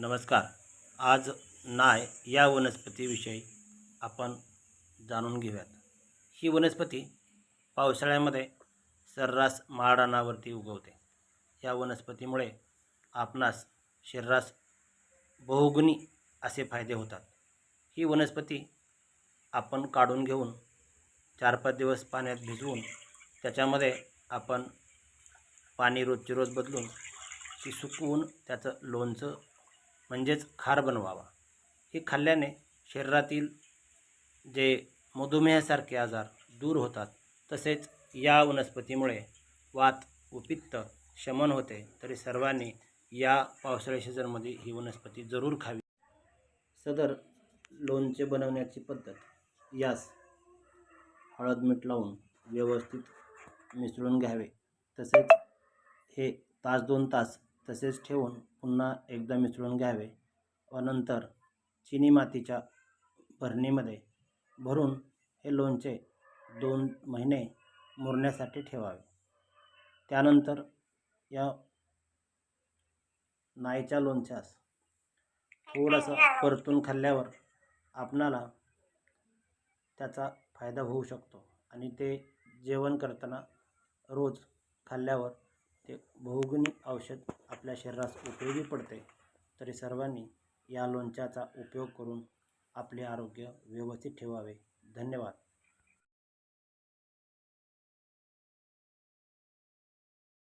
नमस्कार. आज नाय या वनस्पतीविषयी आपण जाणून घेऊयात. ही वनस्पती पावसाळ्यामध्ये सर्रास माळरानावरती उगवते. या वनस्पतीमुळे आपणास शरीरास बहुगुणी असे फायदे होतात. ही वनस्पती आपण काढून घेऊन चार पाच दिवस पाण्यात भिजवून त्याच्यामध्ये आपण पाणी रोजचे रोज बदलून ती सुकवून त्याचं लोणचं म्हणजेच खार बनवावा. हे खाल्ल्याने शरीरातील जे मधुमेहासारखे आजार दूर होतात. तसेच या वनस्पतीमुळे वात व पित्त शमन होते. तरी सर्वांनी या पावसाळी सीझनमध्ये ही वनस्पती जरूर खावी. सदर लोणचे बनवण्याची पद्धत. यास हळद मीठ लावून व्यवस्थित मिसळून घ्यावे. तसेच हे तास दोन तास तसेच ठेवून पुन्हा एकदा मिसळून घ्यावे व नंतर चिनी मातीच्या भरणीमध्ये भरून हे लोणचे दोन महिने मुरण्यासाठी ठेवावे. त्यानंतर या नाईच्या लोणच्यास थोडंसं परतून खाल्ल्यावर आपणाला त्याचा फायदा होऊ शकतो आणि ते जेवण करताना रोज खाल्ल्यावर ते बहुगुणी औषध आपल्या शरीरास उपयोगी पडते तरी सर्वांनी या लोणच्याचा उपयोग करून आपले आरोग्य व्यवस्थित ठेवावे. धन्यवाद.